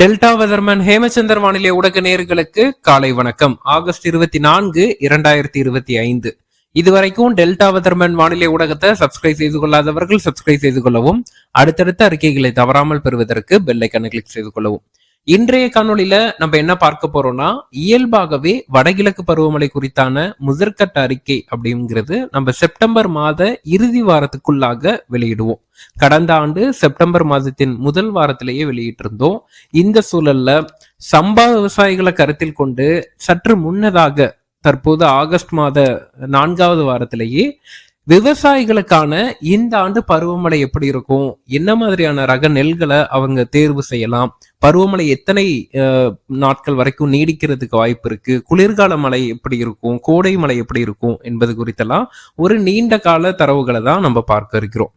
Delta weatherman Hemachandar வானிலை ஊடக நேர்களுக்கு காலை வணக்கம். ஆகஸ்ட் இருபத்தி நான்கு இரண்டாயிரத்தி இருபத்தி ஐந்து. இதுவரைக்கும் டெல்டா வெதர்மேன் வானிலை ஊடகத்தை சப்ஸ்கிரைப் செய்து கொள்ளாதவர்கள் சப்ஸ்கிரைப் செய்து கொள்ளவும் அடுத்தடுத்த அறிக்கைகளை தவறாமல் பெறுவதற்கு பெல் கிளிக் செய்து கொள்ளவும். இன்றைய காணொளியில நம்ம என்ன பார்க்க போறோம்னா இயல்பாகவே வடகிழக்கு பருவமழை குறித்தான முதற்கட்ட அறிக்கை அப்படிங்கிறது நம்ம செப்டம்பர் மாத இறுதி வாரத்துக்குள்ளாக வெளியிடுவோம். கடந்த ஆண்டு செப்டம்பர் மாதத்தின் முதல் வாரத்திலேயே வெளியிட்டிருந்தோம். இந்த சூழல்ல சம்பா விவசாயிகளை கருத்தில் கொண்டு சற்று முன்னதாக தற்போது ஆகஸ்ட் மாத நான்காவது வாரத்திலேயே விவசாயிகளுக்கான இந்த ஆண்டு பருவமழை எப்படி இருக்கும்? என்ன மாதிரியான ரக நெல்களை அவங்க தேர்வு செய்யலாம்? பருவமழை எத்தனை நாட்கள் வரைக்கும் நீடிக்கிறதுக்கு வாய்ப்பு இருக்கு? குளிர்கால மழை எப்படி இருக்கும்? கோடை மழை எப்படி இருக்கும்? என்பது குறித்தெல்லாம் ஒரு நீண்ட கால தரவுகளை தான் நம்ம பார்க்க இருக்கிறோம்.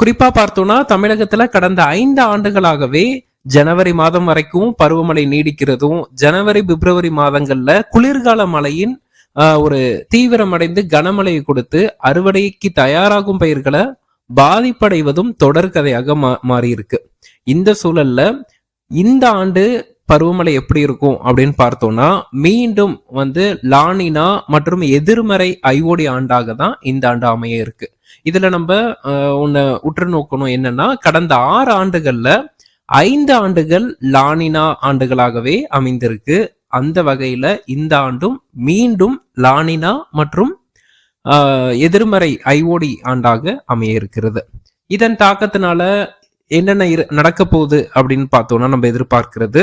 குறிப்பா பார்த்தோம்னா தமிழகத்துல கடந்த ஐந்து ஆண்டுகளாகவே ஜனவரி மாதம் வரைக்கும் பருவமழை நீடிக்கிறதும் ஜனவரி பிப்ரவரி மாதங்கள்ல குளிர்கால மழையின் ஒரு தீவிரமடைந்து கனமழையை கொடுத்து அறுவடைக்கு தயாராகும் பயிர்களை பாதிப்படைவதும் தொடர்கதையாக மா மாறி இருக்கு இந்த சூழல்ல இந்த ஆண்டு பருவமழை எப்படி இருக்கும் அப்படின்னு பார்த்தோம்னா மீண்டும் வந்து லானினா மற்றும் எதிர்மறை ஐஓடி ஆண்டாக தான் இந்த ஆண்டு அமைய இருக்கு. இதுல நம்ம ஒன்னு உற்று நோக்கணும் என்னன்னா கடந்த ஆறு ஆண்டுகள்ல ஐந்து ஆண்டுகள் லானினா ஆண்டுகளாகவே அமைந்திருக்கு. அந்த வகையில் இந்த ஆண்டும் மீண்டும் லானினா மற்றும் எதிர்மறை ஐஓடி ஆண்டாக அமைய இருக்கிறது இதன் தாக்கத்தினால என்னென்ன இரு- நடக்க போகுது அப்படின்னு பார்த்தோம்னா நம்ம எதிர்பார்க்கிறது.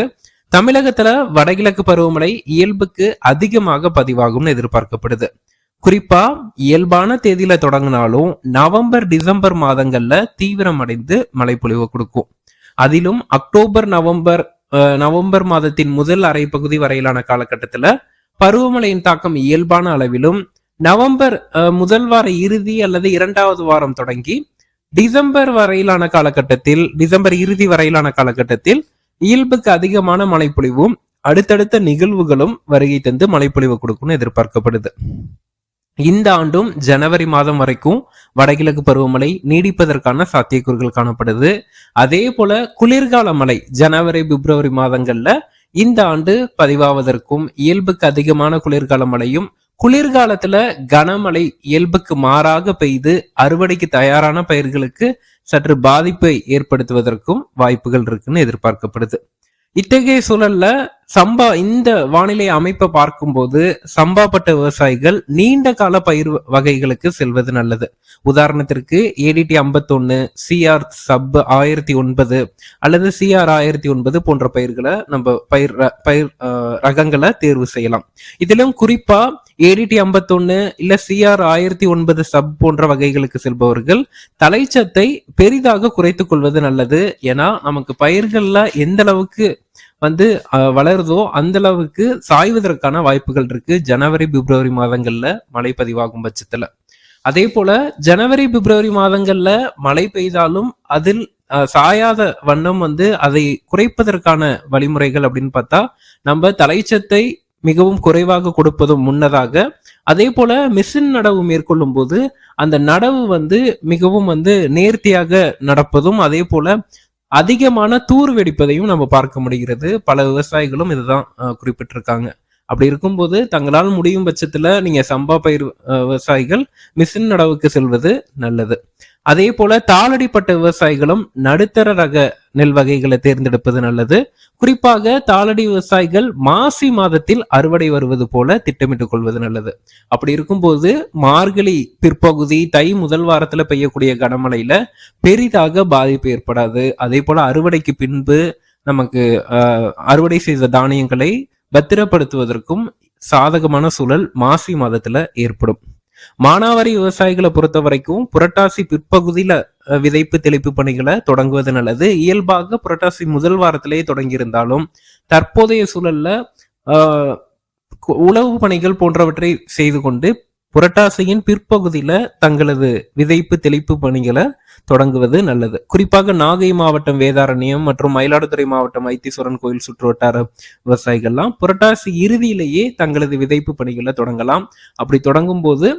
தமிழகத்துல வடகிழக்கு பருவமழை இயல்புக்கு அதிகமாக பதிவாகும்னு எதிர்பார்க்கப்படுது. குறிப்பா இயல்பான தேதியில தொடங்கினாலும் நவம்பர் டிசம்பர் மாதங்கள்ல தீவிரமடைந்து மழைப்பொழிவு கொடுக்கும். அதிலும் அக்டோபர் நவம்பர் நவம்பர் மாதத்தின் முதல் அரை பகுதி வரையிலான காலகட்டத்துல பருவமழையின் தாக்கம் இயல்பான அளவிலும் நவம்பர் அஹ், முதல் வார இறுதி அல்லது இரண்டாவது வாரம் தொடங்கி டிசம்பர் வரையிலான காலகட்டத்தில் டிசம்பர் இறுதி வரையிலான காலகட்டத்தில் இயல்புக்கு அதிகமான மழைப்பொழிவும் அடுத்தடுத்த நிகழ்வுகளும் வருகை தந்து மழைப்பொழிவு கொடுக்கும்னு எதிர்பார்க்கப்படுது. இந்த ஆண்டும் ஜனவரி மாதம் வரைக்கும் வடகிழக்கு பருவமழை நீடிப்பதற்கான சாத்தியக்கூறுகள் காணப்படுது. அதே போல குளிர்கால மழை ஜனவரி பிப்ரவரி மாதங்கள்ல இந்த ஆண்டு பதிவாவதற்கும் இயல்புக்கு அதிகமான குளிர்கால மழையும் குளிர்காலத்துல கனமழை இயல்புக்கு மாறாக பெய்து அறுவடைக்கு தயாரான பயிர்களுக்கு சற்று பாதிப்பை ஏற்படுத்துவதற்கும் வாய்ப்புகள் இருக்குன்னு எதிர்பார்க்கப்படுது. இத்தகைய சூழல்ல சம்பா இந்த வானிலை அமைப்பை பார்க்கும்போது சம்பாப்பட்ட விவசாயிகள் நீண்ட கால பயிர் வகைகளுக்கு செல்வது நல்லது. உதாரணத்திற்கு ஏடிடி 51 சிஆர் சப் ஆயிரத்தி ஒன்பது அல்லது சிஆர் ஆயிரத்தி ஒன்பது போன்ற பயிர்களை நம்ம பயிர் ர- பயிர் ரகங்களை தேர்வு செய்யலாம். இதிலும் குறிப்பா ஏடிடி 51 இல்ல சிஆர் ஆயிரத்தி ஒன்பது சப் போன்ற வகைகளுக்கு செல்பவர்கள் தலைச்சத்தை பெரிதாக குறைத்துக் கொள்வது நல்லது. ஏன்னா நமக்கு பயிர்கள்ல எந்த அளவுக்கு வந்து வளருதோ அந்த அளவுக்கு சாய்வதற்கான வாய்ப்புகள் இருக்கு. ஜனவரி பிப்ரவரி மாதங்கள்ல மழை பதிவாகும் பட்சத்துல. அதே போல ஜனவரி பிப்ரவரி மாதங்கள்ல மழை பெய்தாலும் அதில் சாயாத வண்ணம் வந்து அதை குறைப்பதற்கான வழிமுறைகள் அப்படின்னு பார்த்தா நம்ம தலைச்சத்தை மிகவும் குறைவாக கொடுப்பதும் முன்னதாக. அதே போல மிஷின் நடவு மேற்கொள்ளும் போது அந்த நடவு வந்து மிகவும் வந்து நேர்த்தியாக நடப்பதும் அதே போல அதிகமான தூர் வெடிப்பதையும் நம்ம பார்க்க முடிகிறது. பல விவசாயிகளும் இதுதான் குறிப்பிட்டிருக்காங்க. அப்படி இருக்கும்போது தங்களால் முடியும் பட்சத்துல நீங்க சம்பா பயிர் விவசாயிகள் மிஷின் நடவுக்கு செல்வது நல்லது. அதே போல தாளடிப்பட்ட விவசாயிகளும் நடுத்தர ரக நெல் வகைகளை தேர்ந்தெடுப்பது நல்லது. குறிப்பாக தாளடி விவசாயிகள் மாசி மாதத்தில் அறுவடை வருவது போல திட்டமிட்டுக் கொள்வது நல்லது. அப்படி இருக்கும்போது மார்கழி பிற்பகுதி தை முதல் வாரத்துல பெய்யக்கூடிய கனமழையில பெரிதாக பாதிப்பு ஏற்படாது. அதே போல அறுவடைக்கு பின்பு நமக்கு அறுவடை செய்த தானியங்களை பத்திரப்படுத்துவதற்கும் சாதகமான சூழல் மாசி மாதத்துல ஏற்படும். மானாவாரி விவசாயிகளை பொறுத்த வரைக்கும் புரட்டாசி பிற்பகுதியில விதைப்பு தெளிப்பு பணிகளை தொடங்குவது நல்லது. இயல்பாக புரட்டாசி முதல் வாரத்திலேயே தொடங்கியிருந்தாலும் தற்போதைய சூழல்ல உழவு பணிகள் போன்றவற்றை செய்து கொண்டு புரட்டாசியின் பிற்பகுதியில தங்களது விதைப்பு தெளிப்பு பணிகளை தொடங்குவது நல்லது. குறிப்பாக நாகை மாவட்டம் வேதாரண்யம் மற்றும் மயிலாடுதுறை மாவட்டம் ஐத்தீஸ்வரன் கோயில் சுற்றுவட்டார விவசாயிகள்லாம் புரட்டாசி இறுதியிலேயே தங்களது விதைப்பு பணிகளை தொடங்கலாம். அப்படி தொடங்கும் போது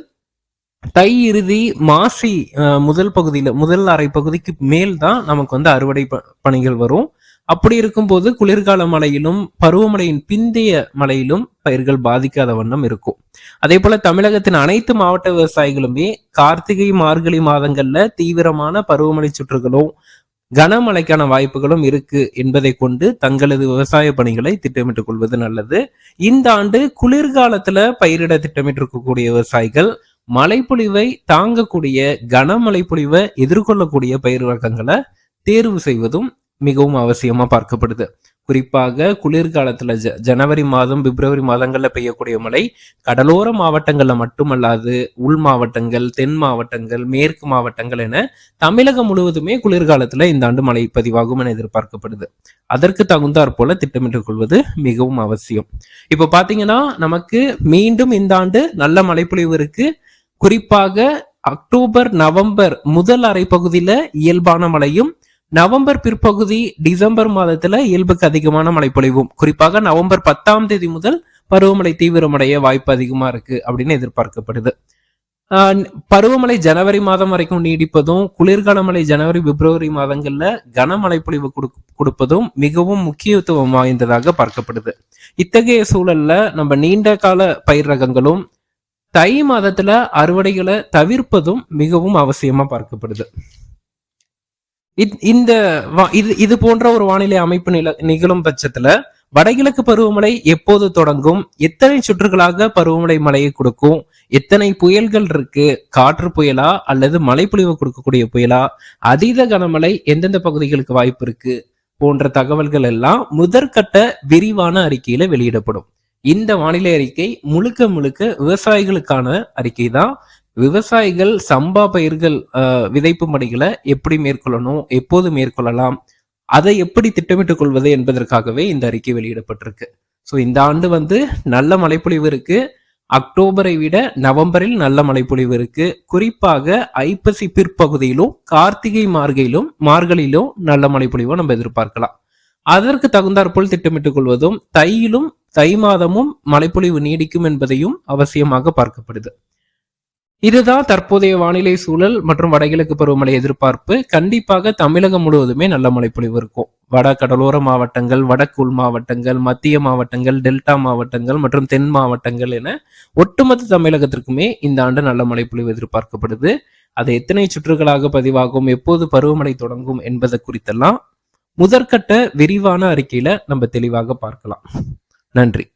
தை இறுதி மாசி முதல் பகுதியில முதல் அரை பகுதிக்கு மேல் தான் நமக்கு வந்து அறுவடை ப- பணிகள் வரும். அப்படி இருக்கும்போது குளிர்கால மழையிலும் பருவமழையின் பிந்தைய மழையிலும் பயிர்கள் பாதிக்காத வண்ணம் இருக்கும். அதே போல தமிழகத்தின் அனைத்து மாவட்ட விவசாயிகளுமே கார்த்திகை மார்கழி மாதங்கள்ல தீவிரமான பருவமழை சுற்றுகளும் கனமழைக்கான வாய்ப்புகளும் இருக்கு என்பதை கொண்டு தங்களது விவசாய பணிகளை திட்டமிட்டுக் கொள்வது நல்லது. இந்த ஆண்டு குளிர்காலத்துல பயிரிட திட்டமிட்டிருக்கக்கூடிய விவசாயிகள் மழைப்பொழிவை தாங்கக்கூடிய கனமழை பொழிவை எதிர்கொள்ளக்கூடிய பயிர் வகங்களை தேர்வு செய்வதும் மிகவும் அவசியமா பார்க்கப்படுது. குறிப்பாக குளிர்காலத்துல ஜ ஜனவரி மாதம் பிப்ரவரி மாதங்கள்ல பெய்யக்கூடிய மழை கடலோர மாவட்டங்கள்ல மட்டுமல்லாது உள் மாவட்டங்கள் தென் மாவட்டங்கள் மேற்கு மாவட்டங்கள் என தமிழகம் முழுவதுமே குளிர்காலத்துல இந்த ஆண்டு மழை பதிவாகும் என எதிர்பார்க்கப்படுது. அதற்கு தகுந்தாற் போல திட்டமிட்டுக் கொள்வது மிகவும் அவசியம். இப்ப பாத்தீங்கன்னா நமக்கு மீண்டும் இந்த ஆண்டு நல்ல மழைப்பொழிவு இருக்கு. குறிப்பாக அக்டோபர் நவம்பர் முதல் அரை பகுதியில இயல்பான மழையும் நவம்பர் பிற்பகுதி டிசம்பர் மாதத்துல இயல்புக்கு அதிகமான மழை பொழிவும். குறிப்பாக நவம்பர் பத்தாம் தேதி முதல் பருவமழை தீவிரமடைய வாய்ப்பு அதிகமா இருக்கு அப்படின்னு எதிர்பார்க்கப்படுது. பருவமழை ஜனவரி மாதம் வரைக்கும் நீடிப்பதும் குளிர்கால மழை ஜனவரி பிப்ரவரி மாதங்கள்ல கனமழை பொழிவு கொடுக்- கொடுப்பதும் மிகவும் முக்கியத்துவம் வாய்ந்ததாக பார்க்கப்படுது. இத்தகைய சூழல்ல நம்ம நீண்ட கால பயிர் ரகங்களும் தை மாதத்துல அறுவடைகளை தவிர்ப்பதும் மிகவும் அவசியமா பார்க்கப்படுது. இத்- இந்த இது இது போன்ற ஒரு வானிலை அமைப்பு நில நிகழும் பட்சத்துல வடகிழக்கு பருவமழை எப்போது தொடங்கும்? எத்தனை சுற்றுகளாக பருவமழை மழையை கொடுக்கும்? எத்தனை புயல்கள் இருக்கு? காற்று புயலா அல்லது மழைப்பொழிவு கொடுக்கக்கூடிய புயலா? அதீத கனமழை எந்தெந்த பகுதிகளுக்கு வாய்ப்பு இருக்கு? போன்ற தகவல்கள் எல்லாம் முதற்கட்ட விரிவான அறிக்கையில வெளியிடப்படும். இந்த வானிலை அறிக்கை முழுக்க முழுக்க விவசாயிகளுக்கான அறிக்கை தான். விவசாயிகள் சம்பா பயிர்கள் விதைப்பு பணிகளை எப்படி மேற்கொள்ளணும் எப்போது மேற்கொள்ளலாம் அதை எப்படி திட்டமிட்டுக் கொள்வது என்பதற்காகவே இந்த அறிக்கை வெளியிடப்பட்டிருக்கு. ஸோ இந்த ஆண்டு வந்து நல்ல மழைப்பொழிவு இருக்கு. அக்டோபரை விட நவம்பரில் நல்ல மழைப்பொழிவு இருக்கு. குறிப்பாக ஐப்பசி பிற்பகுதியிலும் கார்த்திகை மார்கையிலும் மார்கழியிலும் நல்ல மழைப்பொழிவை நம்ம எதிர்பார்க்கலாம். அதற்கு தகுந்தாற்போல் திட்டமிட்டுக் கொள்வதும் தையிலும் தை மாதமும் மழைப்பொழிவு நீடிக்கும் என்பதையும் அவசியமாக பார்க்கப்படுது. இதுதான் தற்போதைய வானிலை சூழல் மற்றும் வடகிழக்கு பருவமழை எதிர்பார்ப்பு. கண்டிப்பாக தமிழகம் முழுவதுமே நல்ல மழைப்பொழிவு இருக்கும். வட கடலோர மாவட்டங்கள் வடக்கு உள் மாவட்டங்கள் மத்திய மாவட்டங்கள் டெல்டா மாவட்டங்கள் மற்றும் தென் மாவட்டங்கள் என ஒட்டுமொத்த தமிழகத்திற்குமே இந்த ஆண்டு நல்ல மழைப்பொழிவு எதிர்பார்க்கப்படுது. அது எத்தனை சுற்றுகளாக பதிவாகும் எப்போது பருவமழை தொடங்கும் என்பது குறித்தெல்லாம் முதற்கட்ட விரிவான அறிக்கையில நம்ம தெளிவாக பார்க்கலாம். நன்றி.